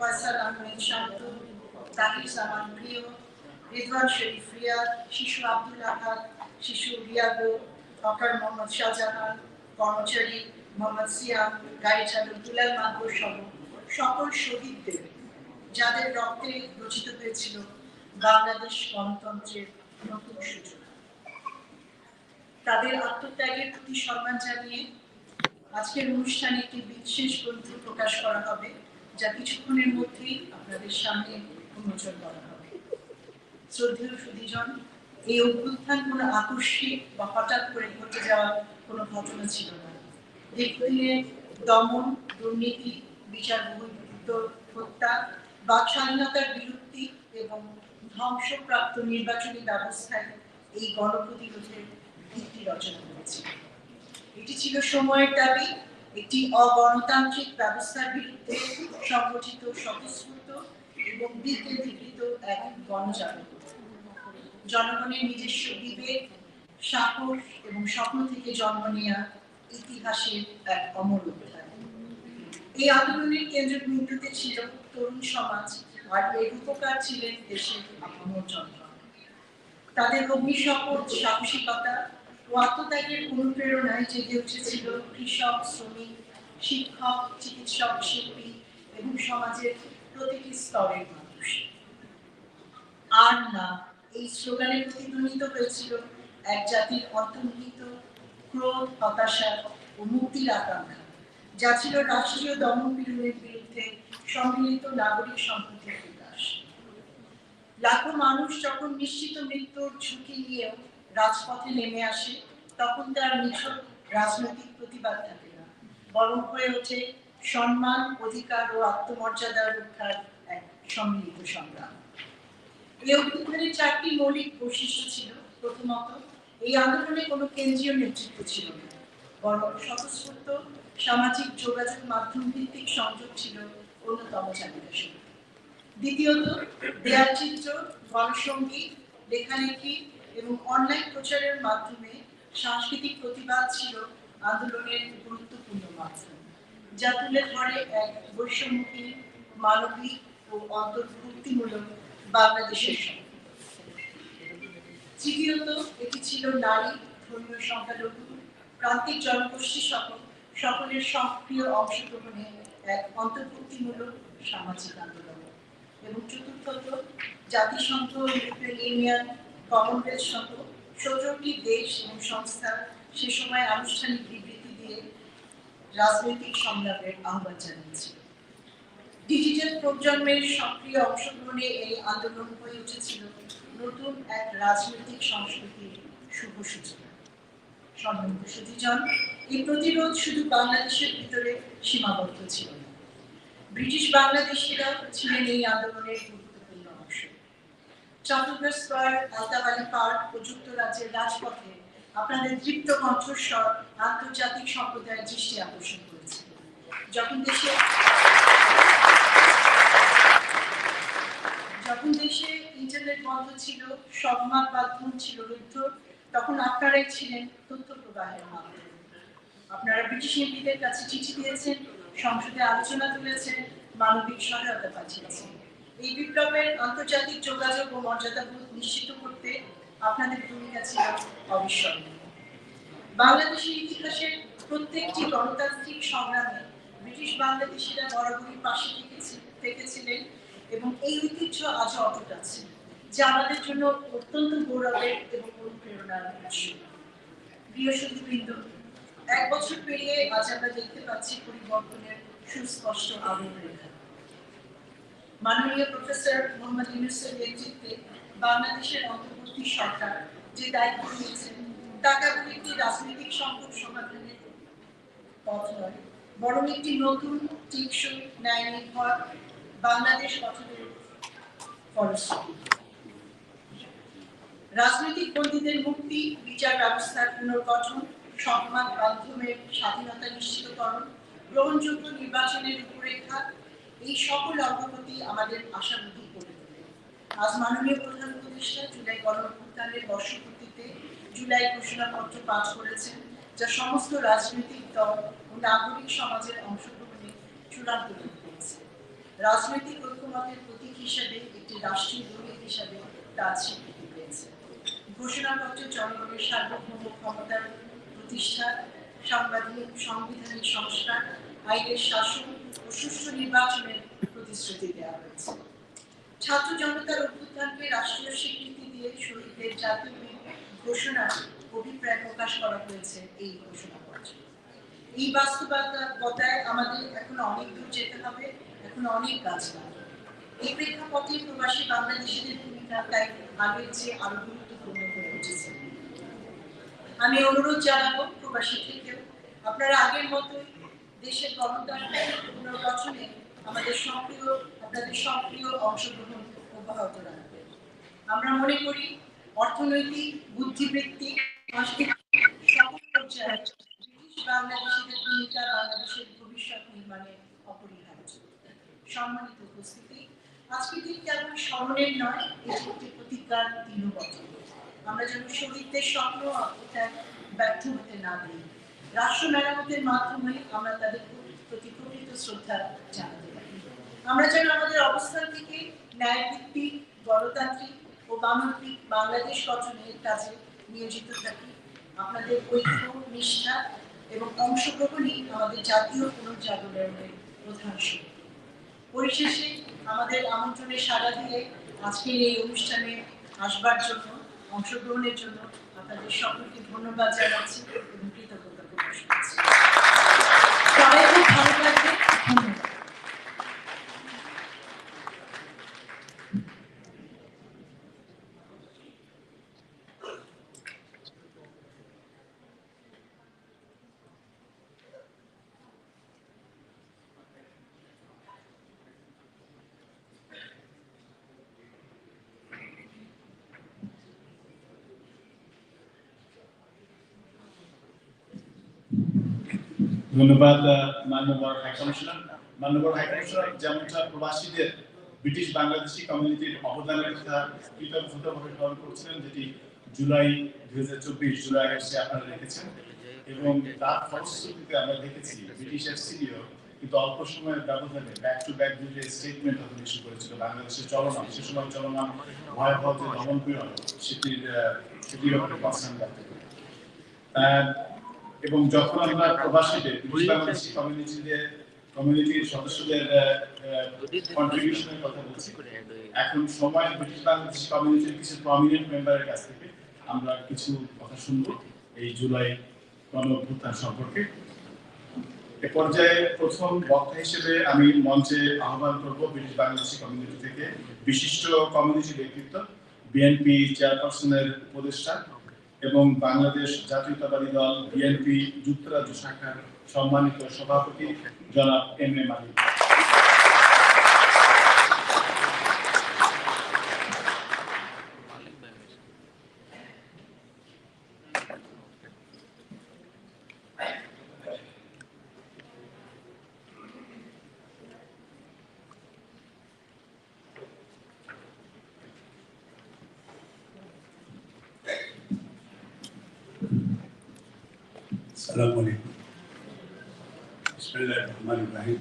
ফয়সাল আহমেদ তাহির প্রিয়, রিদওয়ান শরীফ শিশু আব্দুল আহাদ শিশু হকার মোহাম্মদ শাহজাহান, কর্মচারী মোহাম্মদ গাড়ি চালক দুলাল মাহবুর সহ সকল শহীদদের, যাদের রক্তে রচিত হয়েছিল বাংলাদেশ গণতন্ত্রের নতুন সূচনা। তাদের আত্মত্যাগের প্রতি সম্মান জানিয়ে আজকের অনুষ্ঠানে একটি বিশেষ গ্রন্থ প্রকাশ করা হবে। যা কিছুক্ষণের মধ্যেই আপনাদের সামনে উন্মোচন করা হবে। শ্রদ্ধেয় সুধীজন, এই অভ্যুত্থান কোনো আকস্মিক বা হঠাৎ করে ঘটে যাওয়া কোনো ঘটনা ছিল না। দীর্ঘদিনের দমন, দুর্নীতি, বিচার বহির্ভূত, হত্যা বাক স্বাধীনতার বিলুপ্তি এবং ধ্বংসপ্রাপ্ত নির্বাচনী ব্যবস্থায় এই গণপ্রতিরোধের ভিত্তি রচনা করেছে। এটি ছিল সময়ের দাবি একটি অগণতান্ত্রিক ব্যবস্থার বিরুদ্ধে সংগঠিত, স্বতঃস্ফূর্ত এবং বিকেন্দ্রীকৃত এক গণজাগরণ। জনগণের নিজস্ব বিবেক, সাহস এবং স্বপ্ন থেকে জন্ম নেওয়া ইতিহাসের এক অমর অধ্যায় এই আন্দোলনের কেন্দ্রবিন্দুতে ছিল তরুণ সমাজ, আর এর উপকার ছিলেন দেশের আপামর জনগণ। তাদের অগ্নিশপথ সাহসিকতা ও আত্মত্যাগের অনুপ্রেরণায় জেগে উঠেছিল কৃষক, শ্রমিক, শিক্ষক, চিকিৎসক, শিল্পী এবং সমাজের প্রতিটি স্তরের মানুষ। আর না, এই স্লোগানে প্রতিধ্বনিত হয়েছিল এক জাতির অন্তর্নিহিত ক্রোধ, হতাশা ও মুক্তির আকাঙ্ক্ষা, যা ছিল রাষ্ট্রীয় দমন পীড়নের বিরুদ্ধে সম্মিলিত নাগরিক সম্পত্তির বিকাশ লাখো মানুষ যখন নিশ্চিত মৃত্যুর ঝুঁকি নিয়েও রাজপথে নেমে আসে, তখন তার নিছক রাজনৈতিক প্রতিবাদ থাকে না। বরং হয়ে ওঠে সম্মান, অধিকার ও আত্মমর্যাদা রক্ষার এক সম্মিলিত সংগ্রাম। এই অভ্যুত্থানের চারটি মৌলিক বৈশিষ্ট্য ছিল। প্রথমত, এই আন্দোলনে কোনো কেন্দ্রীয় নেতৃত্ব ছিল না। বরং স্বতঃস্ফূর্ত সামাজিক যোগাযোগ মাধ্যম ভিত্তিক সংযোগ ছিল অন্যতম চালিকা শক্তি। দ্বিতীয়ত দেয়ালচিত্র গণসঙ্গীত লেখালেখি এবং অনলাইন প্রচারের মাধ্যমে সাংস্কৃতিক প্রতিবাদ ছিল আন্দোলনের গুরুত্বপূর্ণ মাধ্যম, যা তুলে ধরে এক বৈষম্যহীন, মানবিক ও অন্তর্ভুক্তিমূলক বাংলাদেশের তৃতীয়ত, এটি ছিল নারী ধর্মীয় সংখ্যালঘু, প্রান্তিক জনগোষ্ঠী সহ সকলের সক্রিয় অংশগ্রহণে এক অন্তর্ভুক্তিমূলক সামাজিক আন্দোলন। এবং চতুর্থত, জাতিসংঘ ইউরোপিয়ান ইউনিয়ন কমনওয়েলথ সহ সতেরোটি দেশ এবং সংস্থা সে সময় আনুষ্ঠানিক বিবৃতি দিয়ে রাজনৈতিক সংগ্রামের আহ্বান জানিয়েছিল ডিজিটাল প্রজন্মের সক্রিয় অংশগ্রহণে এই আন্দোলন হয়ে উঠেছিল নতুন এক রাজনৈতিক সংস্কৃতির শুভ সূচনা। সম্মানিত সুধীজন এই প্রতিরোধ শুধু বাংলাদেশের ভিতরে সীমাবদ্ধ ছিল না। ব্রিটিশ বাংলাদেশিরা ছিলেন এই আন্দোলনের যখন দেশে যখন দেশে ইন্টারনেট বন্ধ ছিল, সংবাদ মাধ্যম ছিল রুদ্ধ, তখন আপনারাই ছিলেন তথ্য প্রবাহের মাধ্যম। আপনারা ব্রিটিশ এমপিদের কাছে চিঠি দিয়েছেন, সংসদে আলোচনা তুলেছেন, মানবিক সহায়তা পাঠিয়েছেন। এই বিপ্লবের আন্তর্জাতিক যোগাযোগ ও মর্যাদাবোধ নিশ্চিত করতে আপনাদের ভূমিকা ছিল অবিস্মরণীয়। বাংলাদেশের ইতিহাসের প্রত্যেকটি গণতান্ত্রিক সংগ্রামে ব্রিটিশ বাংলাদেশিরা বরাবরই পাশে থেকেছিলেন এবং এই ঐতিহ্য আজও অটুট আছে, যা আমাদের জন্য অত্যন্ত গৌরবের এবং অনুপ্রেরণার উৎস। সুধীবৃন্দ, এক বছর পেরিয়ে আজ আমরা দেখতে পাচ্ছি পরিবর্তনের সুস্পষ্ট আলোর রেখা। মাননীয় প্রফেসর মোহাম্মদ ইউনুসের নেতৃত্বে বাংলাদেশের অন্তর্বর্তী সরকার যে দায়িত্ব নিয়েছেন তা কেবল একটি রাজনৈতিক সংকট সমাধানের পথ নয়, বরং একটি নতুন টেকসই ন্যায় নির্ভর বাংলাদেশ গঠনের ফলশ্রুতি। রাজনৈতিক বন্দীদের মুক্তি, বিচার ব্যবস্থার পুনর্গঠন, সংবাদ মাধ্যমের স্বাধীনতা নিশ্চিতকরণ, গ্রহণযোগ্য নির্বাচনের রূপরেখা এই সকল অগ্রগতি আমাদের আশাবুদ্ধি করে তোলে। আজ মাননীয় প্রধান উপদেষ্টা জুলাই গণঅভ্যুত্থানের বর্ষপূর্তিতে জুলাই ঘোষণাপত্র পাঠ করেছেন, যা সমস্ত রাজনৈতিক দল ও নাগরিক সমাজের অংশগ্রহণে চূড়ান্ত রূপ পেয়েছে রাজনৈতিক ঐক্যমতের প্রতীক হিসাবে একটি রাষ্ট্রীয় দলিল হিসাবে তার স্বীকৃতি পেয়েছে। ঘোষণাপত্র জনগণের সার্বভৌম ক্ষমতার প্রতিষ্ঠা, সাংবাদিক, সাংবিধানিক সংস্কার, আইনের শাসন সুষ্ঠু নির্বাচনের প্রতিশ্রুতি দেওয়া হয়েছে। ছাত্র জনতার অভ্যুত্থানকে রাষ্ট্রীয় স্বীকৃতি দিয়ে শহীদদের জাতীয় ঘোষণার অভিপ্রায় প্রকাশ করা হয়েছে এই ঘোষণাপত্রে এই বাস্তবতায় আমাদের এখনও অনেক দূর যেতে হবে, এখনও অনেক কাজ লাগবে। এই প্রেক্ষাপটে প্রবাসী বাংলাদেশিদের ভূমিকা তাই আগের চেয়ে আরও গুরুত্বপূর্ণ হয়ে উঠেছে। আমি অনুরোধ জানাব প্রবাসী থেকেও আপনারা আগের মতোই দেশের গণতান্ত্রিক পুনর্গঠনে আমাদের সক্রিয়, আপনাদের সক্রিয় অংশগ্রহণ অব্যাহত রাখবেন আমরা মনে করি অর্থনৈতিক, বুদ্ধিবৃত্তিক, সাংস্কৃতিক দিন আমরা যেন শহীদদের স্বপ্ন ব্যর্থ হতে না দিই। রাষ্ট্র মেরামতের মাধ্যমে আমরা তাদের প্রতি প্রকৃত শ্রদ্ধা জানাতে পারি। আমরা যেন আমাদের অবস্থান থেকে ন্যায়ভিত্তিক, গণতান্ত্রিক ও মানবিক বাংলাদেশ গঠনের কাজে নিয়োজিত থাকি। আপনাদের ঐক্য, নিষ্ঠা এবং অংশগ্রহণই আমাদের জাতীয় পুনর্জাগরণের প্রধান শক্তি। পরিশেষে আমাদের আমন্ত্রণে সাড়া দিয়ে আজকের এই অনুষ্ঠানে আসবার জন্য, অংশগ্রহণের জন্য আপনাদের সকলকে ধন্যবাদ জানাচ্ছি এবং কৃতজ্ঞতা প্রকাশ করছি সবাই খুব ভালো থাকবে ধন্যবাদ ধন্যবাদ আহ, মাননীয় হাই কমিশনার মাননীয় হাই কমিশনার যেমনটা প্রবাসীদের ব্রিটিশ বাংলাদেশি কমিউনিটির অবদানের কথা কৃতজ্ঞতাভাবে স্মরণ করছিলেন যেটি জুলাই দুই চব্বিশ জুলাই এসে আপনারা রেখেছেন এবং তার ফলশ্রুতিতে আমরা দেখেছি ব্রিটিশ এফসিডিও কিন্তু অল্প সময়ের ব্যবধানে ব্যাক টু ব্যাক দুটো স্টেটমেন্ট তখন ইস্যু করেছিল বাংলাদেশের চলমান সে সময় চলমান ভয়াবহ যে দমন পীড়ন সেটির সেটির ব্যাপারে কনসার্ন এবং যখন আমরা প্রবাসীদের বাংলাদেশি কমিউনিটিদের কমিউনিটির সদস্যদের কন্ট্রিবিউশনের কথা বলছি, এখন সময় ব্রিটিশ বাংলাদেশি কমিউনিটির কিছু প্রমিনেন্ট মেম্বারের কাছ থেকে আমরা কিছু কথা শুনব এই জুলাই গণ অভ্যুত্থান সম্পর্কে। এ পর্যায়ে প্রথম বক্তা হিসেবে আমি মঞ্চে আহ্বান করব ব্রিটিশ বাংলাদেশি কমিউনিটি থেকে বিশিষ্ট কমিউনিটি ব্যক্তিত্ব বিএনপি চেয়ারপারসনের উপদেষ্টা এবং বাংলাদেশ জাতীয়তাবাদী দল বিএনপি যুক্তরাজ্য শাখার সম্মানিত সভাপতি জনাব M A Malik. السلام عليكم بسم الله الرحمن الرحيم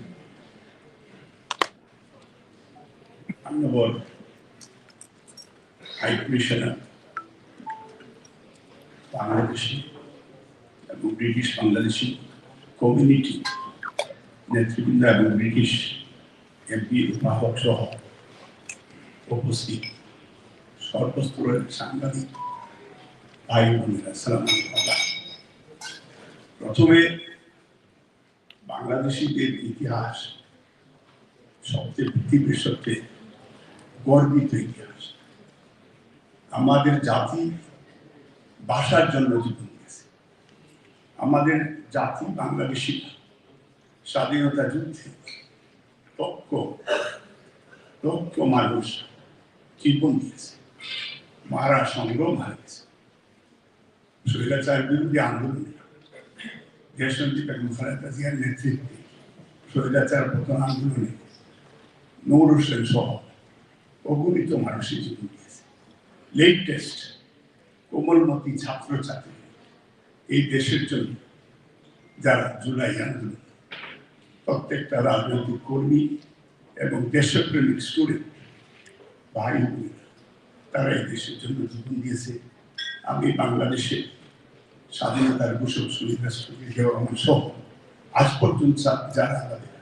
Honorable High Commissioner Bangladeshi এবং ব্রিটিশ বাংলাদেশি কমিউনিটি নেতৃবৃন্দ এবং ব্রিটিশ এমপি উদ্ভাবক সহ উপস্থিত সর্বস্তরের সাংবাদিক ভাই বোনেরা সালাম আলাইকুম প্রথমে বাংলাদেশিদের ইতিহাস সবচেয়ে পৃথিবীর সবচেয়ে গর্বিত ইতিহাস। আমাদের জাতি ভাষার জন্য জীবন দিয়েছে। আমাদের জাতি বাংলাদেশি স্বাধীনতা যুদ্ধে লক্ষ লক্ষ মানুষ জীবন দিয়েছে। মারা সংগ্রাম হারিয়েছে স্বৈরাচার বিরোধী আন্দোলনে দেশনদী বেগম খালেদা জিয়ার নেতৃত্বে স্বৈরাচার পতন আন্দোলনে নৌর হোসেন সহ অগণিত মানুষের জীবন দিয়েছে লেটেস্ট কোমলমতি ছাত্রছাত্রী এই দেশের জন্য যারা জুলাই আন্দোলন প্রত্যেকটা রাজনৈতিক কর্মী এবং দেশপ্রেমিক স্টুডেন্ট ভাই তারা এই দেশের জন্য জীবন দিয়েছে আমি বাংলাদেশে স্বাধীনতার শহীদ রাষ্ট্রপতি জিয়াউর রহমান আজ পর্যন্ত যারা আমাদের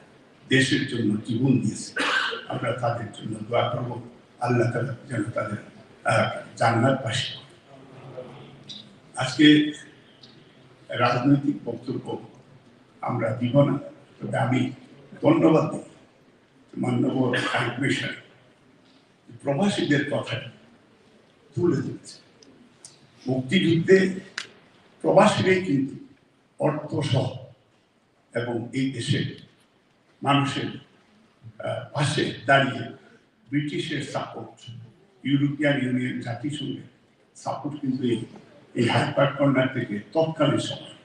দেশের জন্য জীবন দিয়েছে, আমরা তাদের জন্য দোয়া করব। আল্লাহ তালা যেন তাদের বাসী করে। আজকে রাজনৈতিক বক্তব্য আমরা দিব না, তবে আমি ধন্যবাদ দিই মান্যবর হাইকমিশন প্রবাসীদের কথা তুলে ধরেছে। মুক্তিযুদ্ধে প্রবাসীরাই কিন্তু অর্থ সহ এবং এই দেশের মানুষের পাশে দাঁড়িয়ে ব্রিটিশের সাপোর্ট ইউরোপিয়ান ইউনিয়ন জাতিসংঘের সাপোর্ট কিন্তু এই এই হাইপার কর্নার থেকে তৎকালীন সময়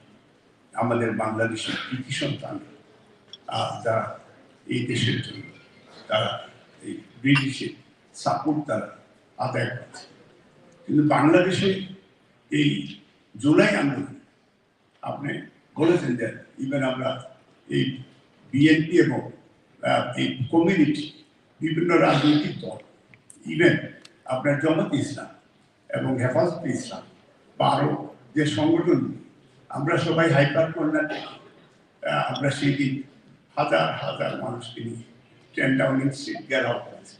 আমাদের বাংলাদেশের কৃতি সন্তান যারা এই দেশের জন্য, তারা এই ব্রিটিশের সাপোর্ট তারা আদায় করছে। কিন্তু বাংলাদেশে এই জুলাই আন্দোলন আপনি বলেছেন যে ইভেন আমরা এই বিএনপি এবং এই কমিউনিটি বিভিন্ন রাজনৈতিক দল ইভেন আপনার জমাত ইসলাম এবং হেফাজত ইসলাম বা আরও যে সংগঠন, আমরা সবাই হাইপার কর্নার আমরা সেই দিন হাজার হাজার মানুষকে নিয়ে টেন ডাউনিং স্ট্রিট গেরাও করেছি।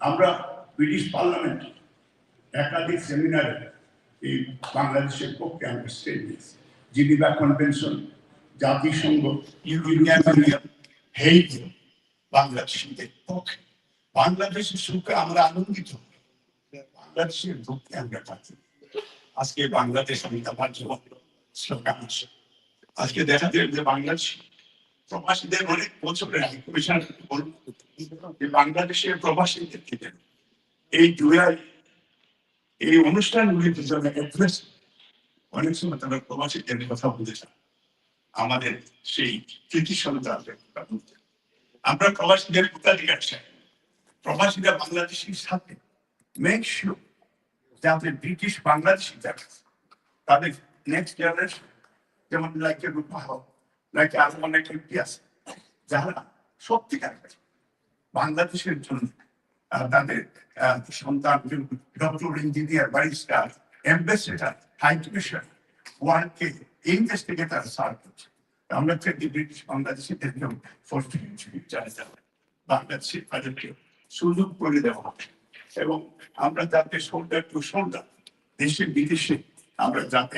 আমরা ব্রিটিশ পার্লামেন্টে একাধিক সেমিনারে এই বাংলাদেশের পক্ষে আমরা স্টেট জিনিভা কনভেনশন, জাতিসংঘ, ইউনিয়ন ইউনিয়ন পক্ষে। বাংলাদেশের সুখে আমরা আনন্দিত। বাংলাদেশের দুঃখে আমরা থাকি আজকে বাংলাদেশ মিতাবার জীবন স্লোগান আছে। আজকে দেখা যায় যে বাংলাদেশ প্রবাসীদের অনেক বছরের যে বাংলাদেশের প্রবাসীদের এই জুলাই এই অনুষ্ঠানগুলিতে জন্য অ্যাড্রেস অনেক সময় তারা প্রবাসীদের কথা বলেছেন আমাদের সেই কৃতি সন্তানদের কথা বলতে আমরা প্রবাসীদের ভোটাধিকার চাই? প্রবাসীরা বাংলাদেশের সাথে যাতে ব্রিটিশ বাংলাদেশি যারা তাদের নেক্সট জেনারেশন যেমন লাইকে রূপা হোক লাইকে আরও অনেক ব্যক্তি আছে, যারা সত্যিকার বাংলাদেশের জন্য তাদের সন্তান doctor, engineer ambassador, high commission তারা সার্ভ করছে। আমরা থেকে ব্রিটিশ বাংলাদেশিদের বাংলাদেশে তাদেরকে সুযোগ করে দেওয়া হবে। এবং আমরা যাতে শোল্ডার টু শোল্ডার দেশে বিদেশে আমরা যাতে